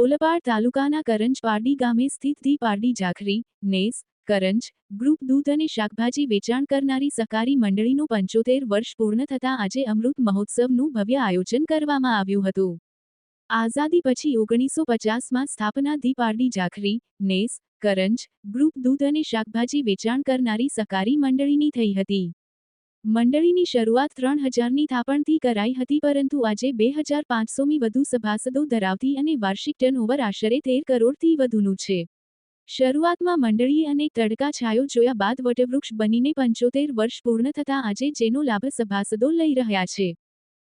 ઓલપાડ તાલુકાના કરંજ પારડી ગામે સ્થિત ધી પારડી જાખરી, નેસ, કરંજ, ગ્રુપ દૂધ અને શાકભાજી વેચાણ કરનારી સહકારી મંડળીનું પંચોતેર વર્ષ પૂર્ણ થતાં આજે અમૃત મહોત્સવનું ભવ્ય આયોજન કરવામાં આવ્યું હતું. આઝાદી પછી ઓગણીસો પચાસમાં સ્થાપના ધી પારડી જાખરી, નેસ, કરંજ, ગ્રુપ દૂધ અને શાકભાજી વેચાણ કરનારી સહકારી મંડળીની થઈ હતી. મંડળીની શરૂઆત ત્રણ હજારની થાપણથી કરાઈ હતી, પરંતુ આજે બે હજાર પાંચસોમી વધુ સભાસદો ધરાવતી અને વાર્ષિક ટર્નઓવર આશરે તેર કરોડથી વધુનું છે. શરૂઆતમાં મંડળીએ અનેક તડકા છાયો જોયા બાદ વટવૃક્ષ બનીને પંચોતેર વર્ષ પૂર્ણ થતાં આજે જેનો લાભ સભાસદો લઈ રહ્યા છે.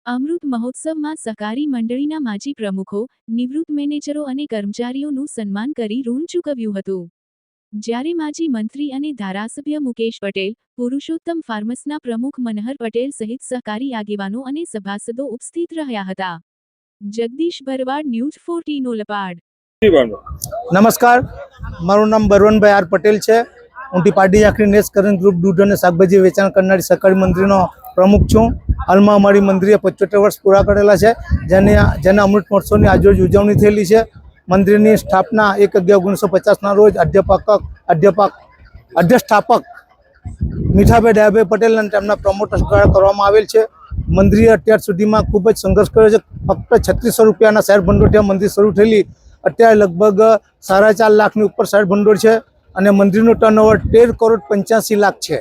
અમૃત મહોત્સવમાં સહકારી મંડળીના માજી પ્રમુખો, નિવૃત્ત મેનેજરો અને કર્મચારીઓનું સન્માન કરી ઋણ ચૂકવ્યું હતું. જ્યારે માજી મંત્રી અને ધારાસભ્ય મુકેશ પટેલ, પુરુષોત્તમ ફાર્મસના પ્રમુખ મનહર પટેલ સહિત સહકારી આગેવાનો અને સભાસદો ઉપસ્થિત રહ્યા હતા. Jagdish Bharwad, news fourteen, Olpad. નમસ્કાર. મારું નામ બરવનભાઈ આર પટેલ છે. હું ટી પાર્ટી આખરી નેસ કરન ગ્રુપ દૂધ અને શાકભાજી વેચાણ કરનારી સહકારી મંત્રીનો પ્રમુખ છું. હાલમાં અમારી મંત્રીએ પંચોતેર વર્ષ પૂરા કરેલા છે. જેને જેના અમૃત મહોત્સવની આજરોજ ઉજવણી થયેલી છે. મંદિરની સ્થાપના એક અગિયાર ઓગણીસો પચાસના રોજ અધ્યાપક અધ્યાપક, અધ્યસ્થાપક મીઠાભાઈ દયાભાઈ પટેલ અને તેમના પ્રમોટર્સ દ્વારા કરવામાં આવેલ છે. મંદિરે અત્યાર સુધીમાં ખૂબ જ સંઘર્ષ કર્યો છે. ફક્ત છત્રીસો રૂપિયાના શહેર ભંડોળથી મંદિર શરૂ થયેલી. અત્યારે લગભગ સાડા ચાર લાખની ઉપર શહેર ભંડોળ છે અને મંદિરનું ટર્નઓવર તેર કરોડ પંચ્યાસી લાખ છે.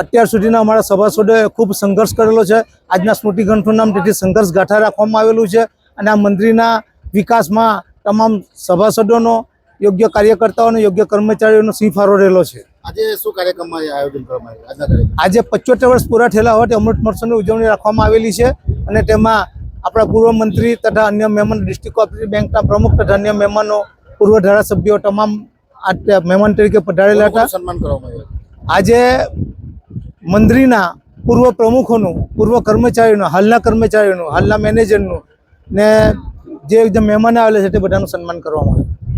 અત્યાર સુધીના અમારા સભાસદોએ ખૂબ સંઘર્ષ કરેલો છે. આજના સ્મૃતિ ગ્રંથનું નામ તેથી સંઘર્ષ ગાથા રાખવામાં આવેલું છે અને આ મંદિરના વિકાસમાં તમામ સભાસદોનો યોગ્ય કાર્યકર્તાઓનો યોગ્ય કર્મચારીઓનો સિંહ રહેલો છે. આજે શું કાર્યક્રમમાં આયોજન કરવામાં આવ્યું? આજે પચોતેર વર્ષ પૂરા થયેલા હોવાથી અમૃત મહોત્સવની ઉજવણી રાખવામાં આવેલી છે અને તેમાં આપણા પૂર્વ મંત્રી તથા અન્ય મહેમાન ડિસ્ટ્રિક્ટ કોઓપરેટિવ બેંકના પ્રમુખ તથા અન્ય મહેમાનો પૂર્વ ધારાસભ્યો તમામ આ મહેમાન તરીકે પધારેલા હતા. સન્માન કરવામાં આવ્યું. આજે મંત્રીના પૂર્વ પ્રમુખોનું પૂર્વ કર્મચારીઓનું હાલના કર્મચારીઓનું હાલના મેનેજરનું ને જે મહેમાન આવેલા છે તે બધાનું સન્માન કરવામાં આવ્યું